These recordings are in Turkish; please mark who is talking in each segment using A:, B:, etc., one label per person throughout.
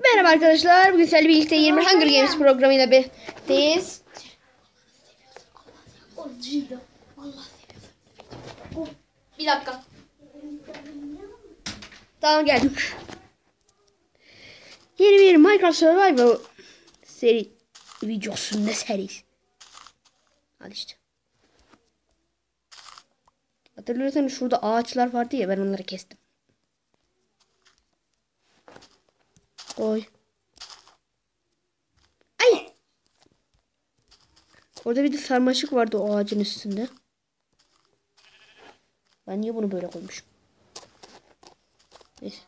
A: Merhaba arkadaşlar. Bugün sizlerle birlikte 20 Hunger Games programıyla birlikteyiz. Bir dakika. Tamam geldim. Yeni bir Minecraft Survival seri videosu ne serisi? Al işte. Hatırlıyorsanız şurada ağaçlar vardı ya ben onları kestim. Koy. Ay. Orada bir de sarmaşık vardı o ağacın üstünde. Ben niye bunu böyle koymuşum? Neyse.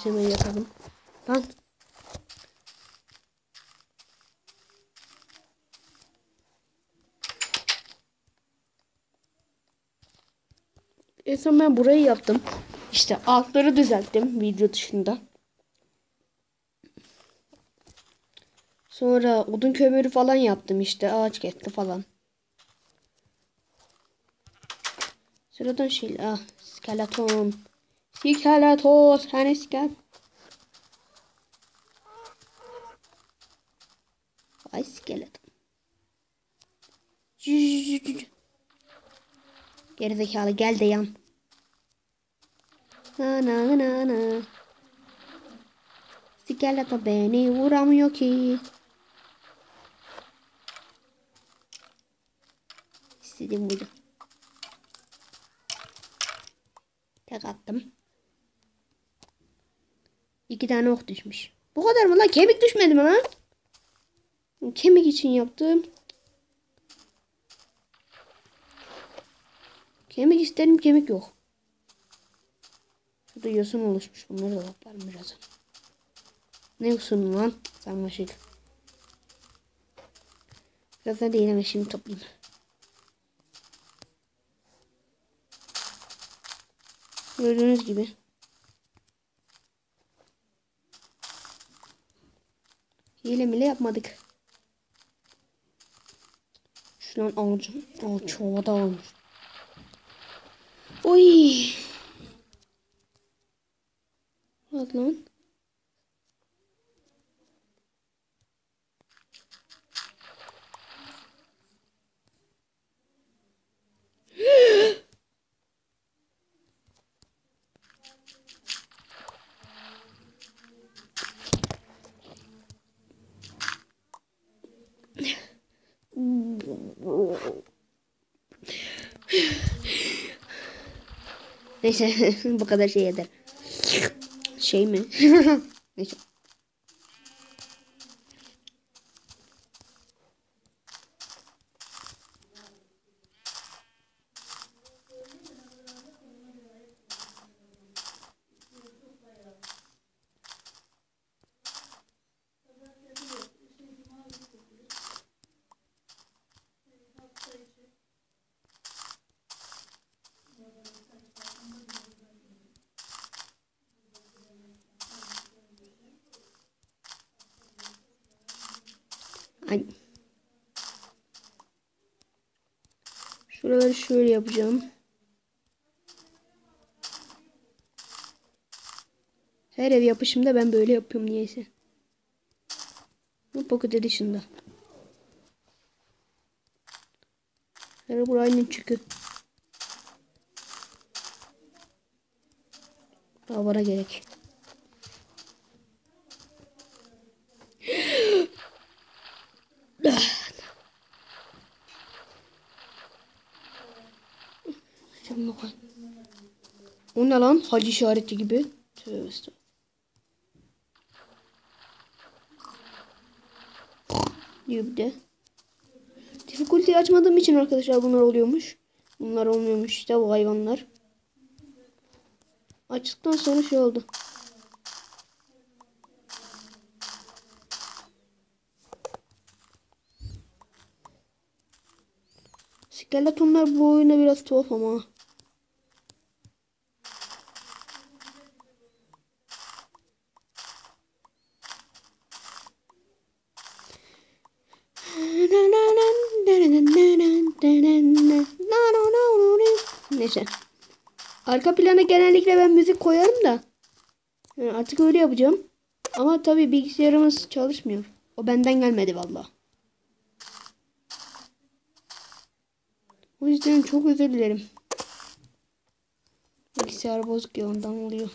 A: Akşam elbisemi yatalım. Lan. En son ben burayı yaptım. İşte altları düzelttim video dışında. Sonra odun kömürü falan yaptım işte ağaç getti falan. Sıradan şey. Ah, skeleton. Skeleton. Sen iskel. Ay skeleton. Gerizekalı gel de yan. Na na na na. Skeleton beni vuramıyor ki. İstediğim buydu. Tek attım. İki tane ok düşmüş. Bu kadar mı lan? Kemik düşmedi mi lan? Kemik için yaptım. Kemik isterim kemik yok. Şurada yosun oluşmuş. Bunları da toplarım birazdan. Ne yosunu lan? Sarmaşık. Birazdan değil ama şimdi toplayayım. Gördüğünüz gibi. Hile mile yapmadık. Şundan alacağım. Aa çovada olmuş. Oy. Bak lan. Neyse bu kadar şey yeter. Şey mi? Neyse. Ay. Şuraları şöyle yapacağım. Her ev yapışımda ben böyle yapıyorum niyeyse. Bu pocket dışında. Her buranın çünkü. Havara gerek. O ne lan? Hacı işareti gibi. Tövbe. Diyor bir de. Difficulty açmadığım için arkadaşlar bunlar oluyormuş. Bunlar olmuyormuş işte bu hayvanlar. Açtıktan sonra şey oldu. Skeletonlar bu oyunda biraz tuhaf ama. Arka plana genellikle ben müzik koyarım da. Yani artık öyle yapacağım. Ama tabii bilgisayarımız çalışmıyor. O benden gelmedi valla. O yüzden çok özür dilerim. Bilgisayar bozuk ya ondan oluyor.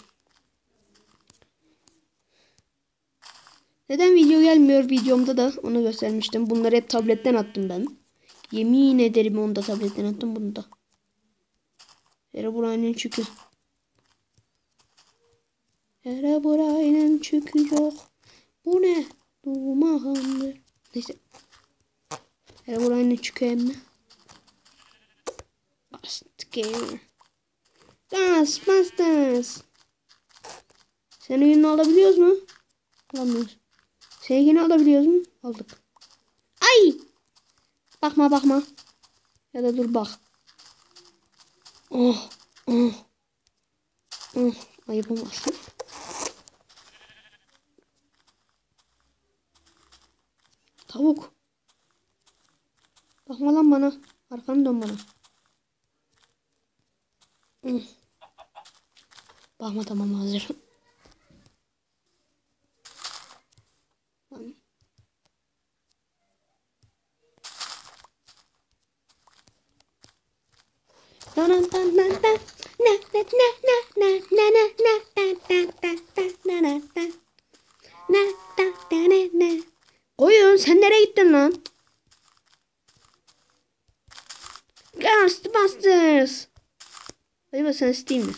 A: Neden video gelmiyor videomda da onu göstermiştim. Bunları hep tabletten attım ben. Yemin ederim onu da tabletten attım bunu da. Herobrine'in çükü. Herobrine'in çükü yok. Bu ne? Dumandır. Neyse. Herobrine'in çükü emmi. Bast gamer. Ghostbusters. Sen oyununu alabiliyoruz mu? Alamıyoruz. Seninkini alabiliyoruz mu? Aldık. Ay! Bakma bakma. Ya da dur bak. Oh. Oh. Oh. Ayıp olmasın. Tavuk. Bakma lan bana. Arkanı dön bana. Hmm. Bakma tamam hazır. Tamam. Oyun sen nereye gittin lan? Ghostbusters. Acaba sen Steam mi?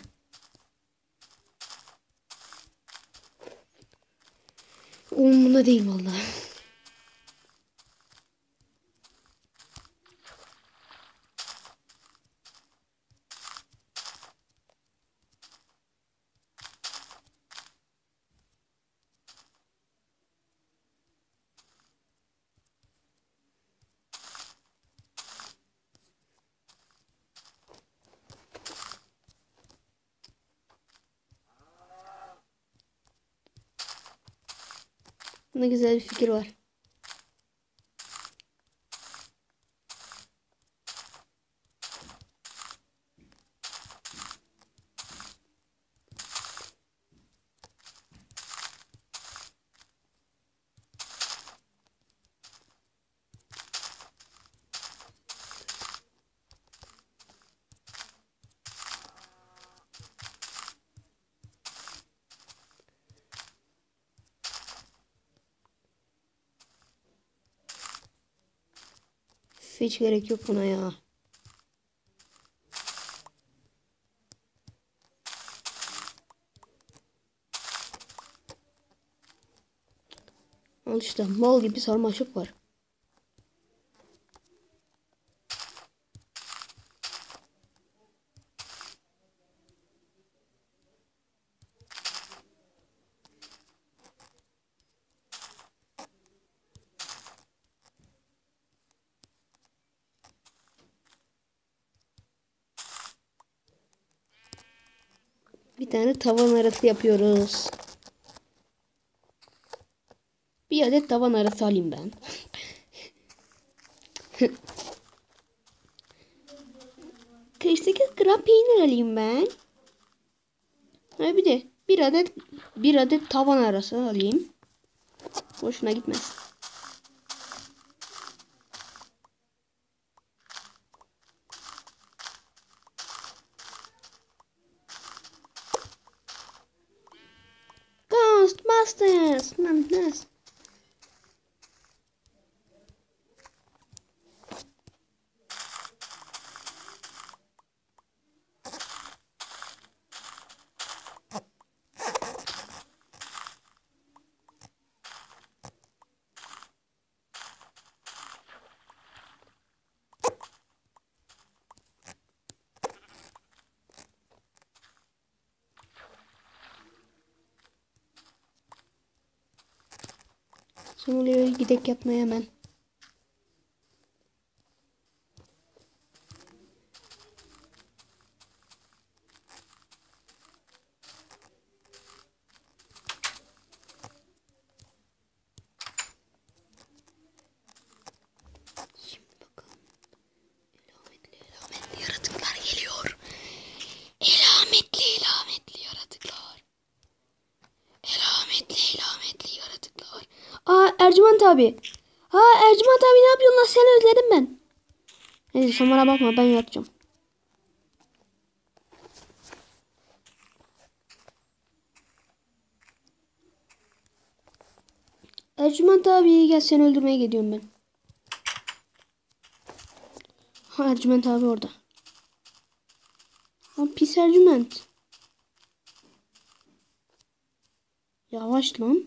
A: Umurumda değil vallahi. Ne güzel bir fikir var. Hiç gerek yok buna ya. Al işte mal gibi sarmaşık var. Tavan arası yapıyoruz. Bir adet tavan arası alayım ben. Kırk gram peynir alayım ben. Ha bir de bir adet bir adet tavan arası alayım. Boşuna gitmez. Ghostbusters. Lan nas. Şimdi gidek yatmaya hemen. Abi. Ha Ercüment abi ne yapıyorsun lan seni özledim ben. Neyse sen bana bakma ben yatacağım. Ercüment abi gel seni öldürmeye gidiyorum ben. Ha Ercüment abi orada. Lan pis Ercüment. Yavaş lan.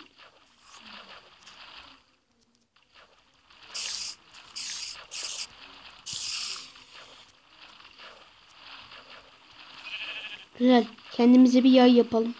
A: Güzel. Kendimize bir yay yapalım.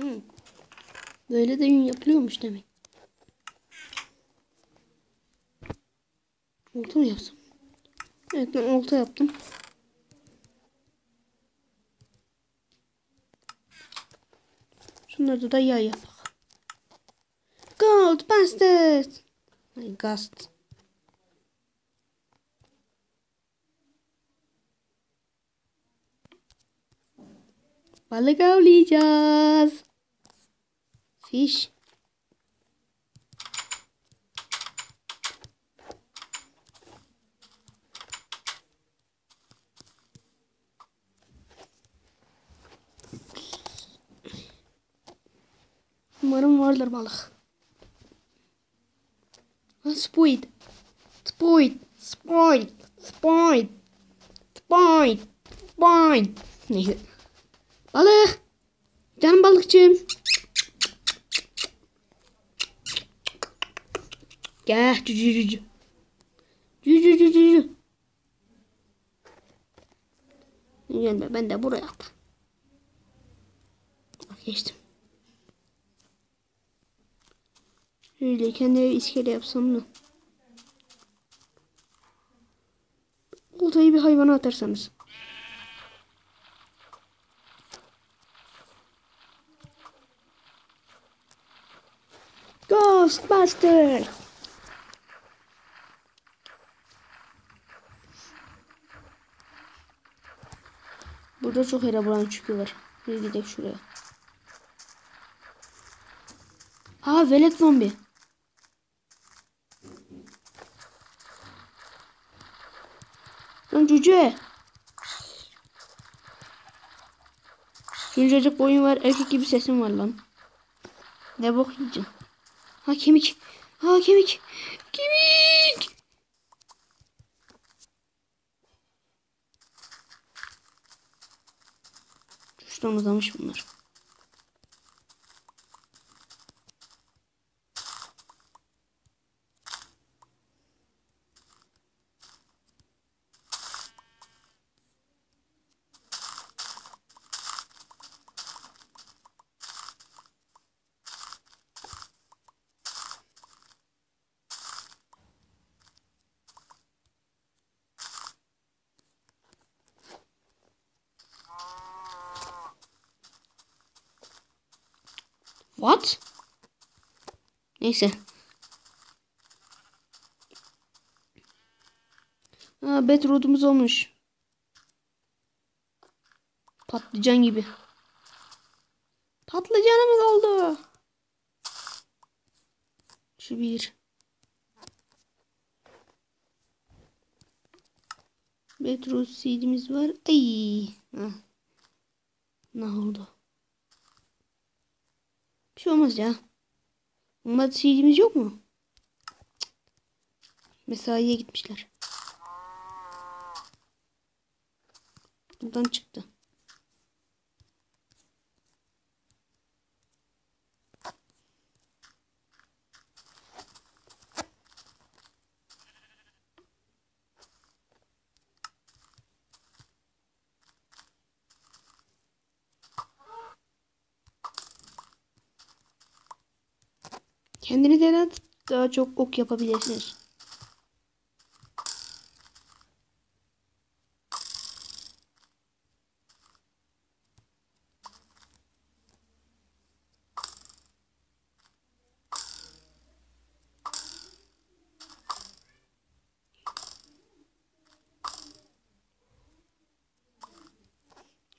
A: Hmm. Böyle de yün yapılıyormuş demek. Olta mı yapsam? Evet ben olta yaptım. Şunları da yay yapak. Gold Busters. Ay gast. Balık avlayacağız. Fish. Umarım vardır balık. Ha. Squid. Squid. Squid. Squid. Squid. Neyse. Balık. Canım balıkçım. Gel cücü cücü. Cücü cücü cücü. Gelme ben de buraya at. Geçtim. Şöyle kendime bir iskele yapsam mı? Oltayı bir hayvana atarsanız. Ghostbuster. Burada çok Herobrine çıkıyorlar. Bir gidelim şuraya. Aa velet zombi. Lan cüce. Şuncacık boyun var. Erkek gibi sesin var lan. Ne bok yiyeceksin? Ha kemik. Ha kemik. Kemik. Şuradan uzamış bunlar. What? Neyse. Ha, bedrood'umuz olmuş. Patlıcan gibi. Patlıcanımız oldu. Şu bir. Bedrood seedimiz var. Ay. Ha. Ne oldu? Bir şey olmaz ya. Umut seedimiz yok mu? Mesaiye gitmişler. Buradan çıktı. Kendini de daha çok ok yapabilirsiniz.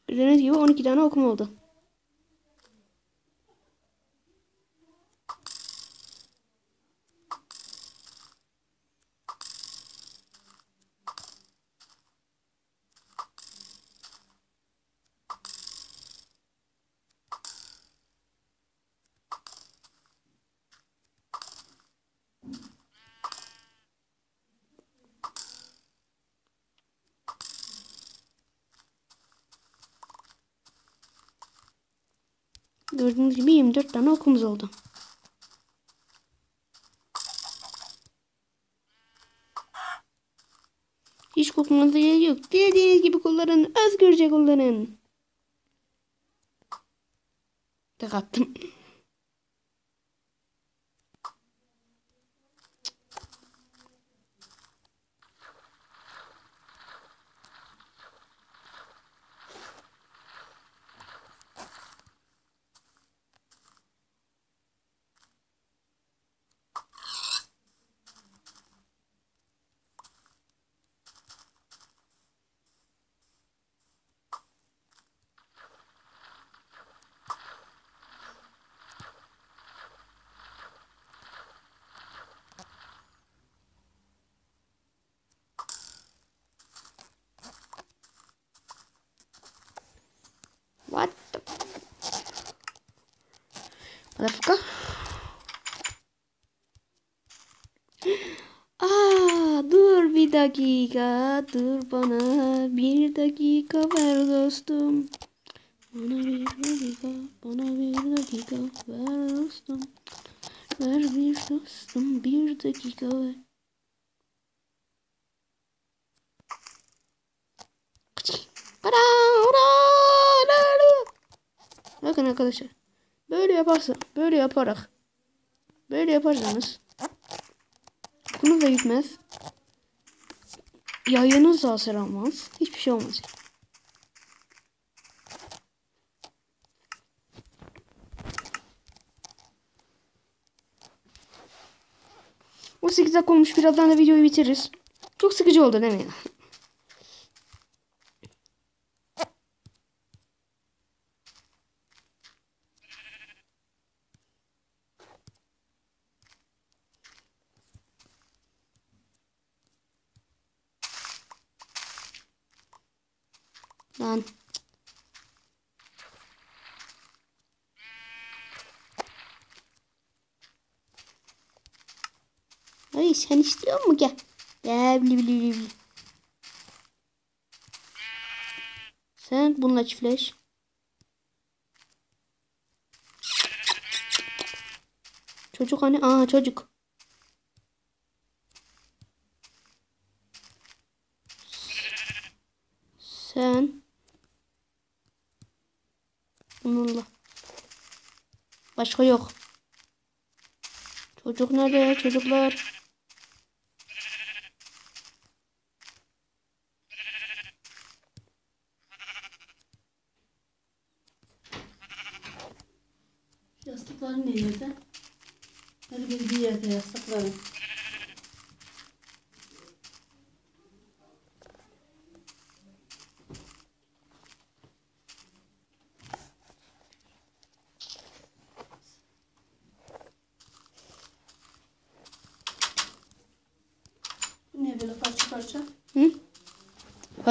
A: Gördüğünüz gibi 12 tane okum oldu. Gördüğünüz gibi 24 tane okumuz oldu. Hiç kokmanıza yok. Dilediğiniz gibi kullanın. Özgürce kullanın. Tek attım. What the... Motherfucker. Aa, dur bir dakika. Dur bana bir dakika ver dostum. Bana bir dakika, bana bir dakika ver dostum. Ver bir dostum bir dakika ver. Bakın arkadaşlar. Böyle yaparsa, böyle yaparak, böyle yaparsanız bunu da gitmez. Yayınız da hasar almaz. Hiçbir şey olmaz. O 8 dakika olmuş. Birazdan da videoyu bitiririz. Çok sıkıcı oldu değil mi? Lan. Ay sen istiyor musun gel. Gel bili bili bili. Sen bununla çiftleş. Çocuk hani? Aa çocuk. Sen bununla. Başka yok. Çocuk nerede? Çocuklar.
B: Yastıkların ne yerde? Herkes bir yerde yastıkları. Bu ne böyle parça parça?
A: Hı?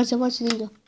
A: Parça parça değil o.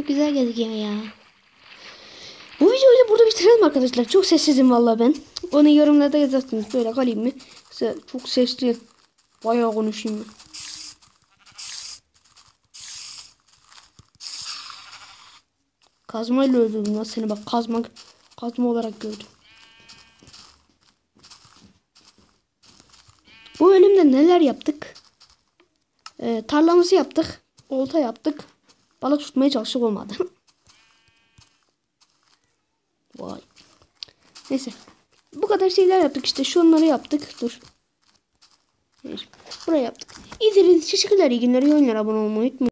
A: Çok güzel gözüküyor ya. Bu videoyu da burada bitirelim arkadaşlar. Çok sessizim vallahi ben. Onu yorumlarda yazarsınız. Böyle kalayım mı? Çok sesli. Bayağı konuşayım? Kazmayla öldürdüm lan seni bak kazma kazma olarak gördüm. Bu bölümde neler yaptık? Ee, tarlamızı yaptık. Olta yaptık. Balık tutmaya çalıştık olmadı. Vay. Neyse. Bu kadar şeyler yaptık işte. Şunları yaptık. Dur. Buraya yaptık. İzlediğiniz için teşekkürler. İyi günler. iyi oyunlar. Abone olmayı unutmayın.